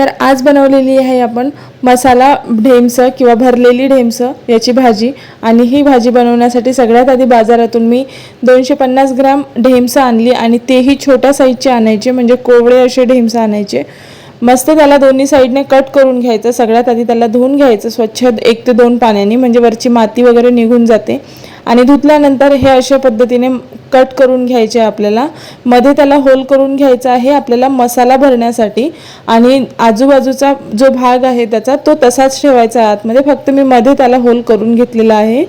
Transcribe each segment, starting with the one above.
तर आज बनवलेली आहे आपण मसाला ढेमसं किंवा भरलेली ढेमसं याची भाजी. आणि ही भाजी बनवण्यासाठी सगळ्यात आधी बाजारातून मी दोनशे पन्नास ग्राम ढेमसं आणली आणि तेही छोट्या साईजचे आणायचे म्हणजे कोवळे असे ढेमसं आणायचे. मस्त त्याला दोन्ही साईडने कट करून घ्यायचं. सगळ्यात आधी त्याला धुवून घ्यायचं स्वच्छ एक ते दोन पाण्याने म्हणजे वरची माती वगैरे निघून जाते. आणि धुतल्यानंतर हे अशा पद्धतीने कट करून घ्यायचे आपल्याला. मध्ये त्याला होल करून घ्यायचा आहे आपल्याला मसाला भरण्यासाठी. आणि आजूबाजूचा जो भाग आहे त्याचा तो तसाच ठेवायचा आतमध्ये म्हणजे फक्त मी मध्ये त्याला होल करून घेतलेला आहे.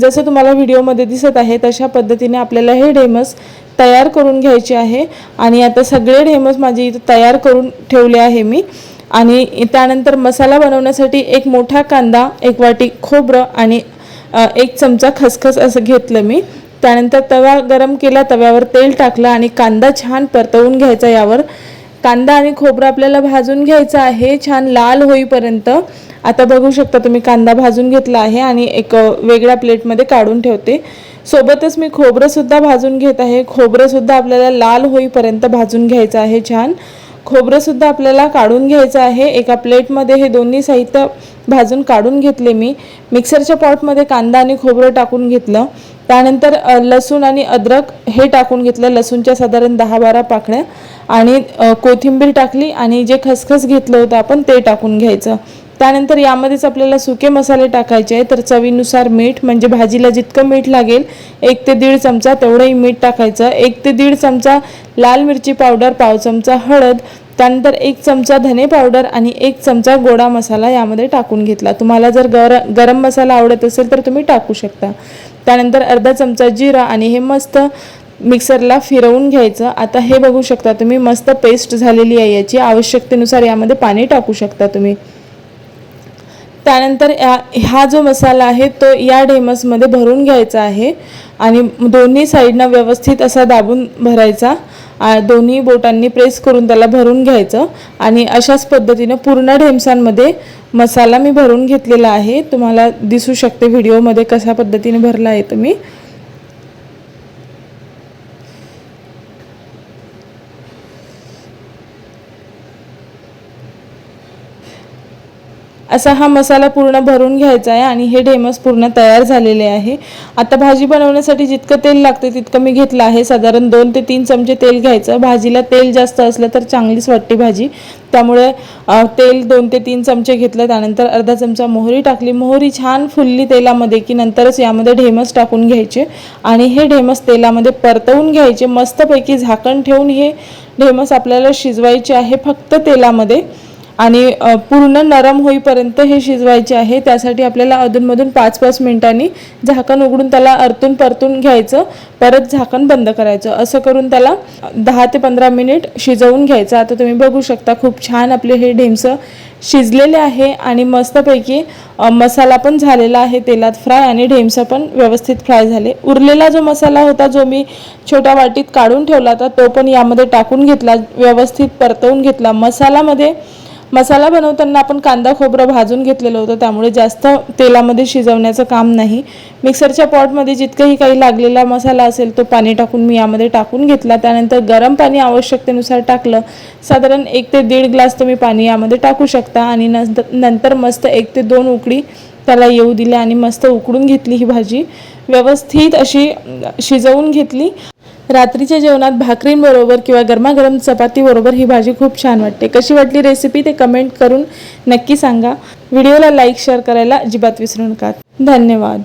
जसं तुम्हाला व्हिडिओमध्ये दिसत आहे तशा पद्धतीने आपल्याला हे ढेमस तयार करून घ्यायचे आहे. आणि आता सगळे ढेमस माझे इथं तयार करून ठेवले आहे मी. आणि त्यानंतर मसाला बनवण्यासाठी एक मोठा कांदा एक वाटी खोबरं आणि एक चमचा खसखस असं घेतलं मी. त्यानंतर तवा गरम केला तव्यावर तेल टाकलं आणि कांदा छान परतवून घ्यायचा यावर. कांदा आणि खोबरं आपल्याला भाजून घ्यायचं आहे छान लाल होईपर्यंत. आता बघू शकता तुम्ही कांदा भाजून घेतला आहे आणि एक वेगळ्या प्लेटमध्ये काढून ठेवते. सोबतच मी खोबरंसुद्धा भाजून घेत आहे. खोबरंसुद्धा आपल्याला लाल होईपर्यंत भाजून घ्यायचं आहे छान. खोबरंसुद्धा आपल्याला काढून घ्यायचं आहे. एका प्लेटमध्ये हे दोन्ही साहित्य भाजून काढून घेतले मी. मिक्सरच्या पॉटमध्ये कांदा आणि खोबरं टाकून घेतलं. त्यानंतर लसूण आणि अद्रक हे टाकून घेतलं. लसूणच्या साधारण दहा बारा पाकळ्या आणि कोथिंबीर टाकली आणि जे खसखस घेतलं होतं आपण ते टाकून घ्यायचं. त्यानंतर यामध्येच आपल्याला सुके मसाले टाकायचे आहे तर चवीनुसार मीठ म्हणजे भाजीला जितकं मीठ लागेल एक ते दीड चमचा तेवढंही मीठ टाकायचं. एक ते दीड चमचा लाल मिरची पावडर पाव चमचा हळद त्यानंतर एक चमचा धने पावडर आणि एक चमचा गोडा मसाला यामध्ये टाकून घेतला. तुम्हाला जर गर गरम मसाला आवडत असेल तर तुम्ही टाकू शकता. त्यानंतर अर्धा चमचा जिरा आणि हे मस्त मिक्सरला फिरवून घ्यायचं. आता हे बघू शकता तुम्ही मस्त पेस्ट झालेली आहे याची. आवश्यकतेनुसार यामध्ये पाणी टाकू शकता तुम्ही. त्यानंतर या हा जो मसाला आहे तो या ढेमसमध्ये भरून घ्यायचा आहे. आणि दोन्ही साईडनं व्यवस्थित असा दाबून भरायचा. दोन्ही बोटांनी प्रेस करून त्याला भरून घ्यायचं. आणि अशाच पद्धतीनं पूर्ण ढेमसांमध्ये मसाला मी भरून घेतलेला आहे. तुम्हाला दिसू शकते व्हिडिओमध्ये कशा पद्धतीने भरला आहे तुम्ही. असा हा मसाला पूर्ण भरून घ्यायचा आहे आणि हे ढेमस पूर्ण तयार झालेले आहे. आता भाजी बनवण्यासाठी जितकं तेल लागते तितकं मी घेतलं आहे. साधारण दोन ते तीन चमचे तेल घ्यायचं. भाजीला तेल जास्त असलं तर चांगलीच वाटते भाजी. त्यामुळे तेल दोन ते तीन चमचे घेतलं. त्यानंतर अर्धा चमचा मोहरी टाकली. मोहरी छान फुलली तेलामध्ये की नंतरच यामध्ये ढेमस टाकून घ्यायचे. आणि हे ढेमस तेलामध्ये परतवून घ्यायचे. मस्तपैकी झाकण ठेवून हे ढेमस आपल्याला शिजवायचे आहे फक्त तेलामध्ये. आणि पूर्ण नरम होईपर्यंत हे शिजवायचे आहे. त्यासाठी आपल्याला अधूनमधून पाच पाच मिनिटांनी झाकण उघडून त्याला अर्तून परतून घ्यायचं. परत झाकण बंद करायचं. असं करून त्याला दहा ते पंधरा मिनिट शिजवून घ्यायचं. आता तुम्ही बघू शकता खूप छान आपले हे ढेमसं शिजलेले आहे आणि मस्तपैकी मसाला पण झालेला आहे तेलात फ्राय आणि ढेमसं पण व्यवस्थित फ्राय झाले. उरलेला जो मसाला होता जो मी छोट्या वाटीत काढून ठेवला होता तो पण यामध्ये टाकून घेतला व्यवस्थित परतवून घेतला. मसालामध्ये मसाला बनवताना आपण कांदा खोबरं भाजून घेतलेलं होतं. त्यामुळे जास्त तेलामध्ये शिजवण्याचं काम नाही. मिक्सरच्या पॉटमध्ये जितकंही काही लागलेला मसाला असेल तो पाणी टाकून मी यामध्ये टाकून घेतला. त्यानंतर गरम पाणी आवश्यकतेनुसार टाकलं. साधारण एक ते दीड ग्लास तुम्ही पाणी यामध्ये टाकू शकता आणि नंतर नंतर मस्त एक ते दोन उकडी त्याला येऊ दिल्या आणि मस्त उकडून घेतली ही भाजी. व्यवस्थित अशी शिजवून घेतली. रात्रीच्या जेवणात भाकरींबरोबर किंवा गरमागरम चपातीबरोबर ही भाजी खूप छान वाटते. कशी वाटली रेसिपी ते कमेंट करून नक्की सांगा. व्हिडिओला लाईक शेअर करायला अजिबात विसरू नका. धन्यवाद.